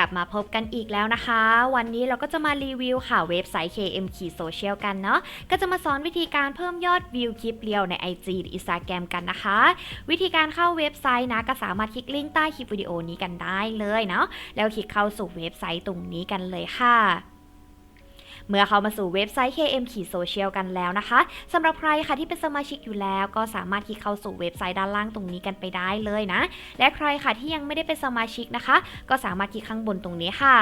ลับมาพบกันอีกแล้วนะคะ วันนี้เราก็จะมารีวิวค่ะเว็บไซต์ KM k Social กันเนาะก็จะมาสอนวิธีการเพิ่มยอดวิวคลิปเรียวใน IG หรือ Instagram กันนะคะ วิธีการเข้าเว็บไซต์นะก็สามารถคลิกลิงก์ใต้คลิปวิดีโอนี้กันได้เลยเนาะแล้วคลิกเข้าสู่เว็บไซต์ตรงนี้กันเลยค่ะ เมื่อเข้ามาสู่เว็บไซต์ KM ขีดโซเชียลกันแล้วนะคะสำหรับใครค่ะที่เป็นสมาชิกอยู่แล้วก็สามารถคลิกเข้าสู่เว็บไซต์ด้านล่างตรงนี้กันไปได้เลยนะ และใครค่ะที่ยังไม่ได้เป็นสมาชิกนะคะ ก็สามารถคลิกข้างบนตรงนี้ค่ะ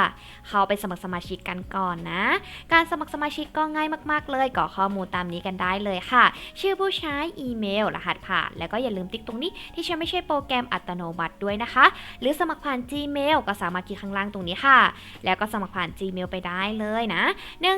เข้าไปสมัครสมาชิกกันก่อนนะ การสมัครสมาชิกก็ง่ายมาก ๆ เลยกรอกข้อมูลตามนี้กันได้เลยค่ะ ชื่อผู้ใช้อีเมล รหัสผ่าน แล้วก็อย่าลืมติ๊กตรงนี้ ที่ฉันไม่ใช่โปรแกรมอัตโนมัติด้วยนะคะ หรือสมัครผ่าน Gmail ก็สามารถคลิกข้างล่างตรงนี้ค่ะ แล้วก็สมัครผ่าน Gmail ไปได้เลยนะเนื่อง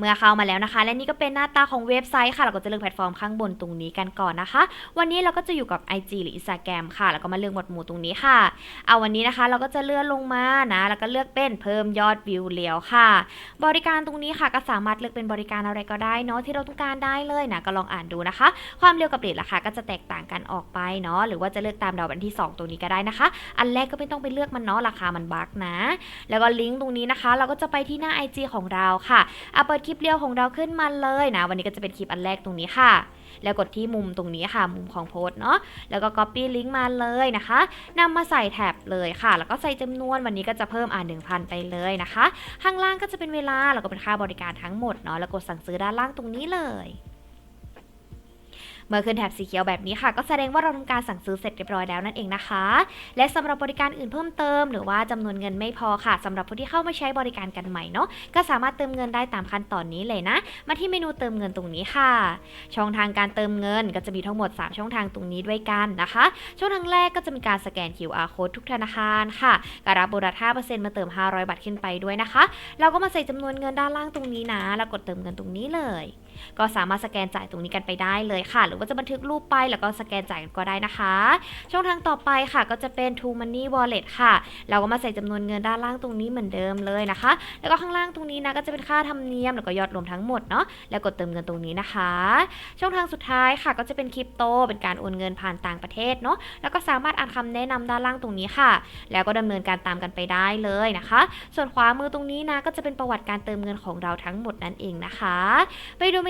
เมื่อเข้ามาแล้วนะคะ และนี่ก็เป็นหน้าตาของเว็บไซต์ค่ะ เราก็จะเลือกแพลตฟอร์มข้างบนตรงนี้กันก่อนนะคะ วันนี้เราก็จะอยู่กับ IG หรือ Instagram ค่ะ แล้วก็มาเลือกหมวดหมู่ตรงนี้ค่ะ เอาวันนี้นะคะ เราก็จะเลื่อนลงมานะ แล้วก็เลือกเป็นเพิ่มยอดวิวเลี้ยวค่ะ บริการตรงนี้ค่ะก็สามารถเลือกเป็นบริการอะไรก็ได้เนาะที่เราต้องการได้เลยนะก็ลองอ่านดูนะคะ ความเร็วกับเรทราคาก็จะแตกต่างกันออกไปเนาะหรือว่าจะเลือกตามดาวันที่ 2 ตรงนี้ก็ได้นะคะ อันแรกก็ไม่ต้องไปเลือกมันเนาะราคามันบักนะ แล้วก็ลิงก์ตรงนี้นะคะ เราก็จะไปที่หน้า IG ของเราค่ะเอาเปิดลิปเรียวของเราขึ้นมาเลยนะ วันนี้ก็จะเป็นคลิปอันแรกตรงนี้ค่ะ แล้วกดที่มุมตรงนี้ค่ะ มุมของโพสเนาะแล้วก็ copy ลิงก์มาเลยนะคะนำมาใส่แท็บเลยค่ะ แล้วก็ใส่จำนวนวันนี้ก็จะเพิ่มอ่าน1,000ไปเลยนะคะ ข้างล่างก็จะเป็นเวลาแล้วก็เป็นค่าบริการทั้งหมดเนาะแล้วกดสั่งซื้อด้านล่างตรงนี้เลย เมื่อขึ้นแถบสีเขียวแบบนี้ค่ะ ก็แสดงว่าเราทำการสั่งซื้อเสร็จเรียบร้อยแล้วนั่นเองนะคะ และสำหรับบริการอื่นเพิ่มเติม หรือว่าจำนวนเงินไม่พอค่ะสำหรับผู้ที่เข้ามาใช้บริการกันใหม่เนาะก็สามารถเติมเงินได้ตามขั้นตอนนี้เลยนะ มาที่เมนูเติมเงินตรงนี้ค่ะ ช่องทางการเติมเงินก็จะมีทั้งหมด 3 ช่องทางตรงนี้ด้วยกันนะคะ ช่องทางแรกก็จะมีการสแกน QR code ทุกธนาคารค่ะการรับโบนัส5%มาเติม 500 บาทขึ้นไปด้วยนะคะ เราก็มาใส่จำนวนเงินด้านล่างตรงนี้นะ แล้วกดเติมเงินตรงนี้เลย ก็สามารถสแกนจ่ายตรงนี้กันไปได้เลยค่ะ หรือว่าจะบันทึกรูปไปแล้วก็สแกนจ่ายก็ได้นะคะ ช่องทางต่อไปค่ะก็จะเป็น True Money Wallet ค่ะ เราก็มาใส่จำนวนเงินด้านล่างตรงนี้เหมือนเดิมเลยนะคะ แล้วก็ข้างล่างตรงนี้นะก็จะเป็นค่าธรรมเนียมแล้วก็ยอดรวมทั้งหมดเนาะแล้วกดเติมเงินตรงนี้นะคะ ช่องทางสุดท้ายค่ะก็จะเป็นคริปโต เป็นการโอนเงินผ่านต่างประเทศเนาะแล้วก็สามารถอ่านคำแนะนำด้านล่างตรงนี้ค่ะ แล้วก็ดำเนินการตามกันไปได้เลยนะคะ ส่วนขวามือตรงนี้นะก็จะเป็นประวัติการเติมเงินของเราทั้งหมดนั่นเองนะคะ ไปดูเม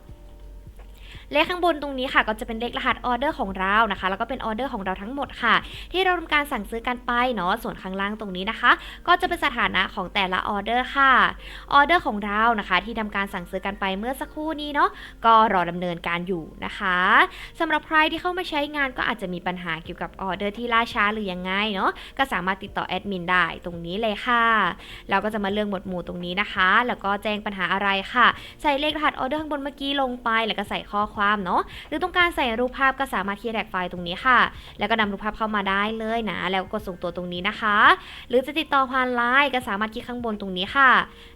เลขข้างบนตรงนี้ค่ะก็จะเป็นเลขรหัสออเดอร์ของเรานะคะ แล้วก็เป็นออเดอร์ของเราทั้งหมดค่ะ ที่เราทำการสั่งซื้อกันไปเนาะส่วนข้างล่างตรงนี้นะคะ ก็จะเป็นสถานะของแต่ละออเดอร์ค่ะออเดอร์ของเรานะคะ ที่ทำการสั่งซื้อกันไปเมื่อสักครู่นี้เนาะก็รอดำเนินการอยู่นะคะสำหรับใครที่เข้ามาใช้งานก็อาจจะมีปัญหาเกี่ยวกับออเดอร์ที่ล่าช้าหรือยังไงเนาะก็สามารถติดต่อแอดมินได้ตรงนี้เลยค่ะเราก็จะมาเลือกหมวดหมู่ตรงนี้นะคะ แล้วก็แจ้งปัญหาอะไรค่ะ ใส่เลขรหัสออเดอร์ข้างบนเมื่อกี้ลงไป แล้วก็ใส่ข้อความเนาะหรือต้องการใส่รูปภาพก็สามารถคลิกแท็กไฟล์ตรงนี้ค่ะ แล้วก็นำรูปภาพเข้ามาได้เลยนะ แล้วก็กดส่งตัวตรงนี้นะคะ หรือจะติดต่อผ่านไลน์ก็สามารถคลิกข้างบนตรงนี้ค่ะ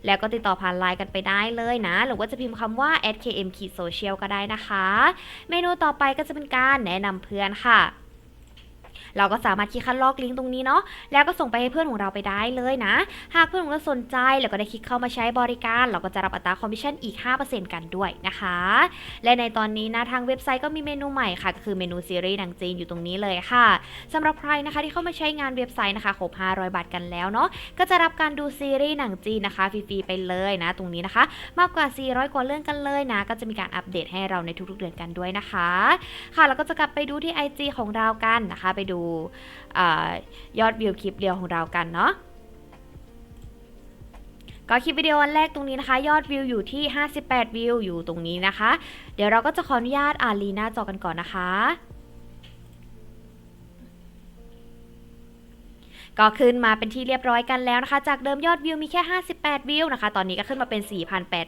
แล้วก็ติดต่อผ่านไลน์กันไปได้เลยนะ หรือว่าจะพิมพ์คำว่า @km social ก็ได้นะคะ เมนูต่อไปก็จะเป็นการแนะนำเพื่อนค่ะ เราก็สามารถคลิกคัดลอกลิงก์ตรงนี้เนาะแล้วก็ส่งไปให้เพื่อนของเราไปได้เลยนะ หากเพื่อนของเราสนใจแล้วก็ได้คลิกเข้ามาใช้บริการ เราก็จะรับอัตราคอมมิชชั่นอีก 5%กันด้วยนะคะ และในตอนนี้นะทางเว็บไซต์ก็มีเมนูใหม่ค่ะก็คือเมนูซีรีส์หนังจีนอยู่ตรงนี้เลยค่ะสำหรับใครนะคะที่เข้ามาใช้งานเว็บไซต์นะคะครบ500 บาทกันแล้วเนาะก็จะรับการดูซีรีส์หนังจีนนะคะฟรีๆไปเลยนะ ตรงนี้นะคะ มากกว่า 400 กว่าเรื่องกันเลยนะ ก็จะมีการอัปเดตให้เราในทุกๆเดือนกันด้วยนะคะ ค่ะแล้วก็จะกลับไปดูที่ IG ของเรากันนะคะ ไปดูอยอดวิวคลิปเดียวของเรากันเนาะก็คลิปวิดีโออันแรกตรงนี้นะคะ ยอดวิวอยู่ที่ 58 วิวอยู่ตรงนี้นะคะ เดี๋ยวเราก็จะขออนุญาตอ่านลีหน้าจอกันก่อนนะคะ ก็ขึ้นมาเป็นที่เรียบร้อยกันแล้วนะคะ จากเดิมยอดวิวมีแค่ 58 วิวนะคะ ตอนนี้ก็ขึ้นมาเป็น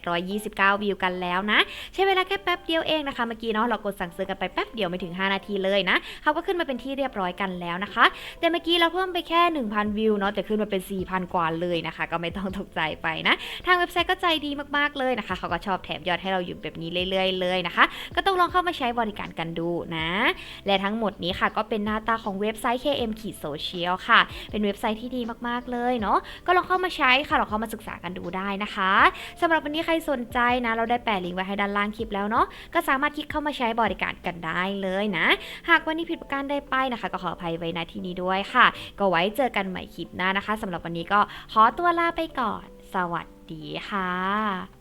4,829 วิวกันแล้วนะ ใช้เวลาแค่แป๊บเดียวเองนะคะ เมื่อกี้เนาะเรากดสั่งซื้อกันไปแป๊บเดียวไม่ถึง 5 นาทีเลยนะเขาก็ขึ้นมาเป็นที่เรียบร้อยกันแล้วนะคะ แต่เมื่อกี้เราเพิ่มไปแค่ 1,000 วิวเนาะแต่ขึ้นมาเป็น 4,000 กว่าเลยนะคะ ก็ไม่ต้องตกใจไปนะ ทางเว็บไซต์ก็ใจดีมากๆเลยนะคะเขาก็ชอบแถมยอดให้เราอยู่แบบนี้เรื่อยๆเลยนะคะ ก็ต้องลองเข้ามาใช้บริการกันดูนะ และทั้งหมดนี้ค่ะก็เป็นหน้าตาของเว็บไซต์ KM ขีดโซเชียลค่ะเป็นเว็บไซต์ที่ดีมากๆเลยเนาะก็ลองเข้ามาใช้ค่ะลองเข้ามาศึกษากันดูได้นะคะสำหรับวันนี้ใครสนใจนะ เราได้แปะลิงก์ไว้ให้ด้านล่างคลิปแล้วเนาะก็สามารถคลิกเข้ามาใช้บริการกันได้เลยนะ หากวันนี้ผิดประการใดไปนะคะ ก็ขออภัยไว้ณที่นี้ด้วยค่ะ ก็ไว้เจอกันใหม่คลิปหน้านะคะสำหรับวันนี้ก็ขอตัวลาไปก่อน สวัสดีค่ะ